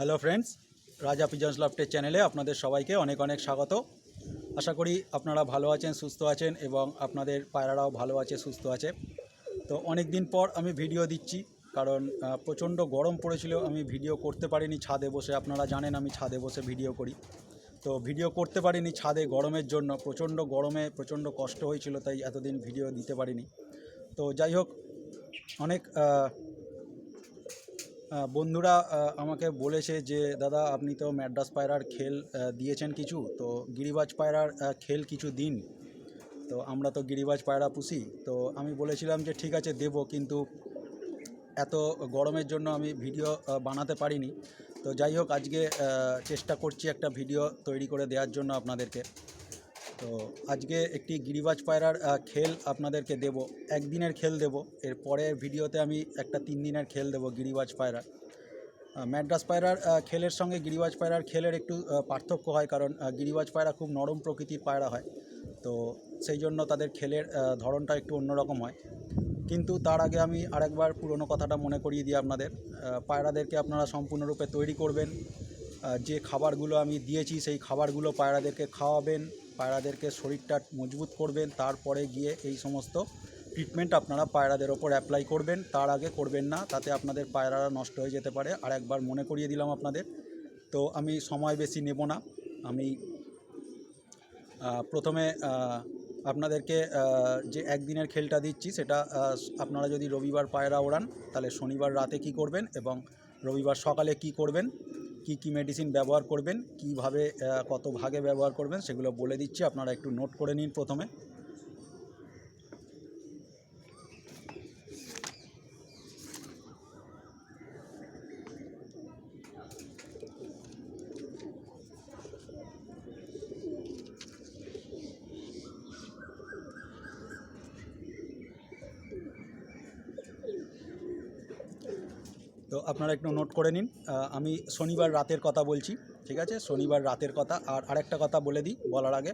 Hello friends Raja pigeons লফটের চ্যানেলে আপনাদের সবাইকে অনেক অনেক স্বাগত। আশা করি আপনারা ভালো আছেন, সুস্থ আছেন এবং আপনাদের পায়রারাও ভালো আছে, সুস্থ আছে। তো অনেক দিন পর আমি ভিডিও দিচ্ছি, কারণ প্রচণ্ড গরম পড়েছিল, আমি ভিডিও করতে পারিনি ছাদে বসে। আপনারা জানেন আমি ছাদে বসে ভিডিও করি। তো ভিডিও করতে পারিনি ছাদে গরমের জন্য, প্রচণ্ড গরমে প্রচণ্ড কষ্ট হয়েছিল, তাই এতদিন ভিডিও দিতে পারিনি। তো যাই হোক, অনেক বন্ধুরা আমাকে বলেছে যে, দাদা, আপনি তো ম্যাড্রাস পায়রার খেল দিয়েছেন কিছু, তো গিরিবাজ পায়রার খেল কিছু দিন। তো আমরা তো গিরিবাজ পায়রা পুষি। তো আমি বলেছিলাম যে, ঠিক আছে, দেব, কিন্তু এত গরমের জন্য আমি ভিডিও বানাতে পারিনি। তো যাই হোক, আজকে চেষ্টা করছি একটা ভিডিও তৈরি করে দেওয়ার জন্য আপনাদেরকে। তো আজকে একটি গিরিবাজ পায়রার খেল আপনাদেরকে দেব। একদিনের খেল দেব। এর পরের ভিডিওতে আমি একটা তিন দিনের খেল দেব গিরিবাজ পায়রার। ম্যাড্রাস পায়রার খেলের সঙ্গে গিরিবাজ পায়রার খেলের একটু পার্থক্য হয় কারণ গিরিবাজ পায়রা খুব নরম প্রকৃতির পায়রা হয়। তো সেই জন্য তাদের খেলের ধরনটা একটু অন্যরকম হয়। কিন্তু তার আগে আমি আরেকবার পুরনো কথাটা মনে করিয়ে দিই আপনাদের। পায়রাদেরকে আপনারা সম্পূর্ণরূপে তৈরি করবেন। যে খাবারগুলো আমি দিয়েছি, সেই খাবারগুলো পায়রাদেরকে খাওয়াবেন। পায়রাদেরকে শরীরটা মজবুত করবেন, তারপরে গিয়ে এই সমস্ত ট্রিটমেন্ট আপনারা পায়রাদের ওপর অ্যাপ্লাই করবেন। তার আগে করবেন না, তাতে আপনাদের পায়রারা নষ্ট হয়ে যেতে পারে। আর একবার মনে করিয়ে দিলাম আপনাদের। তো আমি সময় বেশি নেব না। আমি প্রথমে আপনাদেরকে যে একদিনের খেলটা দিচ্ছি, সেটা আপনারা যদি রবিবার পায়রা ওড়ান, তাহলে শনিবার রাতে কি করবেন এবং রবিবার সকালে কি করবেন? কি কি মেডিসিন ব্যবহার করবেন, কীভাবে কত ভাগে ব্যবহার করবেন, সেগুলো বলে দিচ্ছি, আপনারা একটু নোট করে নিন প্রথমে। তো আপনারা একটু নোট করে নিন। আমি শনিবার রাতের কথা বলছি, ঠিক আছে? শনিবার রাতের কথা। আর আরেকটা কথা বলে দিই বলার আগে,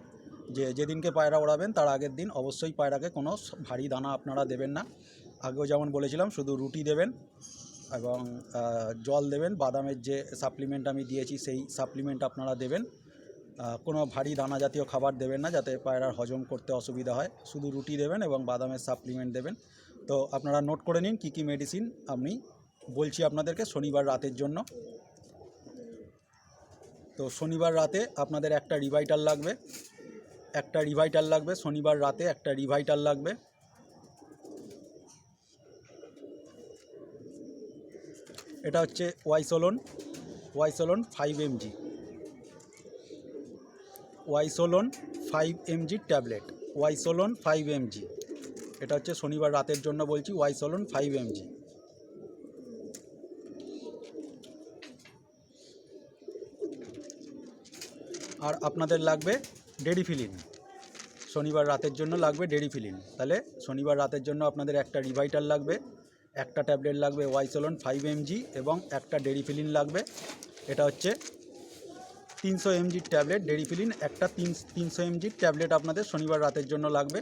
যে যেদিনকে পায়রা ওড়াবেন, তার আগের দিন অবশ্যই পায়রাকে কোনো ভারী দানা আপনারা দেবেন না। আগেও যেমন বলেছিলাম, শুধু রুটি দেবেন এবং জল দেবেন। বাদামের যে সাপ্লিমেন্ট আমি দিয়েছি, সেই সাপ্লিমেন্ট আপনারা দেবেন। কোনো ভারী দানা জাতীয় খাবার দেবেন না, যাতে পায়রার হজম করতে অসুবিধা হয়। শুধু রুটি দেবেন এবং বাদামের সাপ্লিমেন্ট দেবেন। তো আপনারা নোট করে নিন কী কী মেডিসিন আমি বলছি আপনাদেরকে শনিবার রাতের জন্য। তো শনিবার রাতে আপনাদের একটা রিভাইটাল লাগবে। একটা রিভাইটাল লাগবে, শনিবার রাতে একটা রিভাইটাল লাগবে। এটা হচ্ছে Wysolone Wysolone five mg Wysolone five mg tablet Wysolone five mg এটা হচ্ছে শনিবার রাতের জন্য বলছি ওয়াইসোলন ফাইভ এমজি আর আপনাদের লাগবে ডেরি ফিলিন শনিবার রাতের জন্য লাগবে ডেরিফিলিন। তাহলে শনিবার রাতের জন্য আপনাদের একটা রিভাইটাল লাগবে, একটা ট্যাবলেট লাগবে ওয়াইসোলন ফাইভ এমজি এবং একটা ডেরিফিলিন লাগবে। এটা হচ্ছে তিনশো এমজির ট্যাবলেট, ডেরিফিলিন একটা তিন, তিনশো এমজির ট্যাবলেট আপনাদের শনিবার রাতের জন্য লাগবে।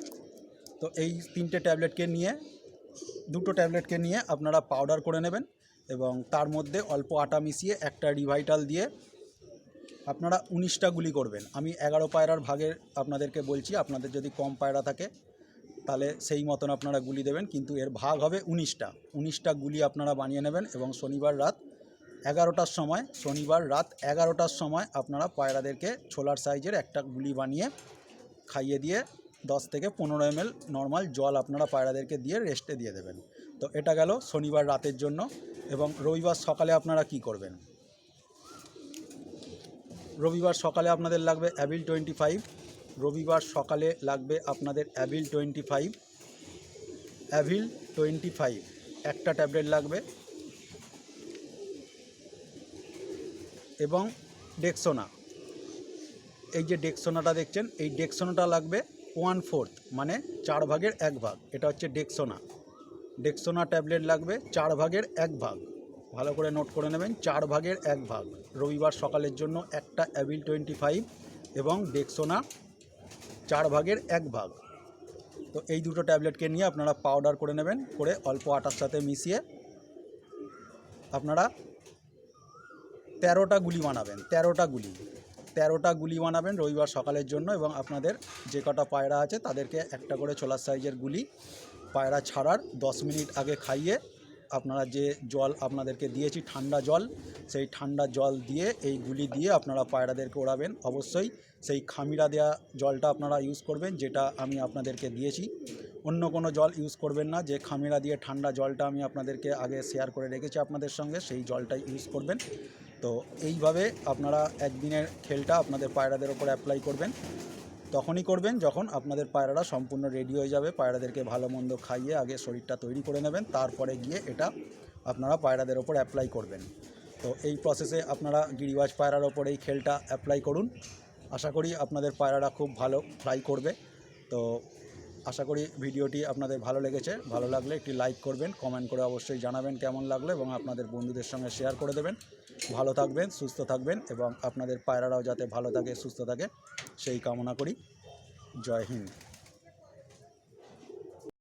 তো এই তিনটে ট্যাবলেটকে নিয়ে, দুটো ট্যাবলেটকে নিয়ে আপনারা পাউডার করে নেবেন এবং তার মধ্যে অল্প আটা মিশিয়ে একটা রিভাইটাল দিয়ে আপনারা উনিশটা গুলি করবেন। আমি এগারো পায়রার ভাগের আপনাদেরকে বলছি, আপনাদের যদি কম পায়রা থাকে, তাহলে সেই মতন আপনারা গুলি দেবেন, কিন্তু এর ভাগ হবে উনিশটা। উনিশটা গুলি আপনারা বানিয়ে নেবেন এবং শনিবার রাত এগারোটার সময়, শনিবার রাত এগারোটার সময় আপনারা পায়রাদেরকে ছোলার সাইজের একটা গুলি বানিয়ে খাইয়ে দিয়ে দশ থেকে পনেরো এম নর্মাল জল আপনারা পায়রাদেরকে দিয়ে রেস্টে দিয়ে দেবেন। তো এটা গেল শনিবার রাতের জন্য এবং রবিবার সকালে আপনারা কি করবেন? রবিবার সকালে আপনাদের লাগবে অ্যাবিল টোয়েন্টি ফাইভ রবিবার সকালে লাগবে আপনাদের Avil twenty five Avil twenty five একটা ট্যাবলেট লাগবে। এবং ডেক্সোনা এই যে ডেক্সোনাটা দেখছেন, এই ডেক্সোনাটা লাগবে ওয়ান ফোর্থ মানে চার ভাগের এক ভাগ। এটা হচ্ছে ডেক্সোনা ডেক্সোনা ট্যাবলেট লাগবে চার ভাগের এক ভাগ। ভালো করে নোট করে নেবেন, চার ভাগের এক ভাগ। রবিবার সকালের জন্য একটা অ্যাবিল টোয়েন্টি ফাইভ এবং ডেক্সোনা চার ভাগের এক ভাগ। তো এই দুটো ট্যাবলেটকে নিয়ে আপনারা পাউডার করে নেবেন, করে অল্প আটার সাথে মিশিয়ে আপনারা তেরোটা গুলি বানাবেন, তেরোটা গুলি। তেরোটা গুলি বানাবেন রবিবার সকালের জন্য এবং আপনাদের যে কটা পায়রা আছে তাদেরকে একটা করে ছোলার সাইজের গুলি, পায়রা ছাড়ার দশ মিনিট আগে খাইয়ে আপনারা যে জল আপনাদেরকে দিয়েছি ঠান্ডা জল, সেই ঠান্ডা জল দিয়ে, এই গুলি দিয়ে আপনারা পায়রাদেরকে ওড়াবেন। অবশ্যই সেই খামিরা দেওয়া জলটা আপনারা ইউজ করবেন, যেটা আমি আপনাদেরকে দিয়েছি। অন্য কোনো জল ইউজ করবেন না, যে খামিরা দিয়ে ঠান্ডা জলটা আমি আপনাদেরকে আগে শেয়ার করে রেখেছি আপনাদের সঙ্গে, সেই জলটাই ইউজ করবেন। তো এইভাবে আপনারা একদিনের খেলটা আপনাদের পায়রাদের ওপর অ্যাপ্লাই করবেন। তখনই করবেন যখন আপনাদের পায়রারা সম্পূর্ণ রেডি হয়ে যাবে। পায়রাদেরকে ভালো মন্দ খাইয়ে আগে শরীরটা তৈরি করে নেবেন, তারপরে গিয়ে এটা আপনারা পায়রাদের ওপর অ্যাপ্লাই করবেন। তো এই প্রসেসে আপনারা গিরিবাজ পায়রার ওপর এই খেলটা অ্যাপ্লাই করুন। আশা করি আপনাদের পায়রারা খুব ভালো ফ্লাই করবে। তো আশা করি ভিডিওটি আপনাদের ভালো লেগেছে। ভালো লাগলে একটি লাইক করবেন, কমেন্ট করে অবশ্যই জানাবেন কেমন লাগল এবং আপনাদের বন্ধুদের সঙ্গে শেয়ার করে দেবেন। ভালো থাকবেন, সুস্থ থাকবেন এবং আপনাদের পায়রারাও যাতে ভালো থাকে, সুস্থ থাকে, সেই কামনা করি। জয় হিন্দ।